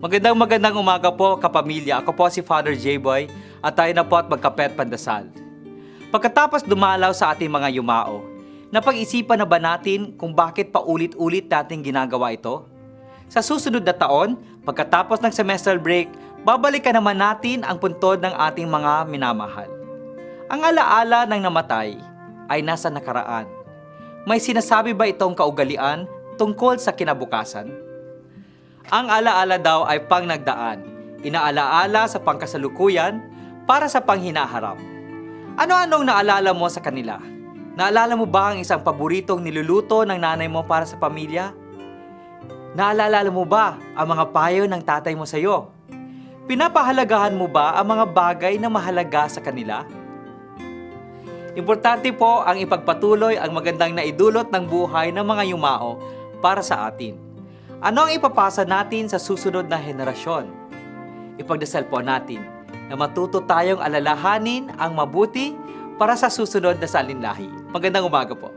Magandang magandang umaga po kapamilya. Ako po si Father J-Boy at tayo na po at magkapet pandasal. Pagkatapos dumalaw sa ating mga yumao, napag-isipan na ba natin kung bakit paulit-ulit natin ginagawa ito? Sa susunod na taon, pagkatapos ng semester break, babalikan naman natin ang puntod ng ating mga minamahal. Ang alaala ng namatay ay nasa nakaraan. May sinasabi ba itong kaugalian tungkol sa kinabukasan? Ang alaala daw ay pang nagdaan, inaalaala sa pangkasalukuyan para sa panghinaharap. Ano-anong naalala mo sa kanila? Naalala mo ba ang isang paboritong niluluto ng nanay mo para sa pamilya? Naalala mo ba ang mga payo ng tatay mo sa iyo? Pinapahalagahan mo ba ang mga bagay na mahalaga sa kanila? Importante po ang ipagpatuloy ang magandang naidulot ng buhay ng mga yumao para sa atin. Ano ang ipapasa natin sa susunod na henerasyon? Ipagdasal po natin na matuto tayong alalahanin ang mabuti para sa susunod na salinlahi. Magandang umaga po.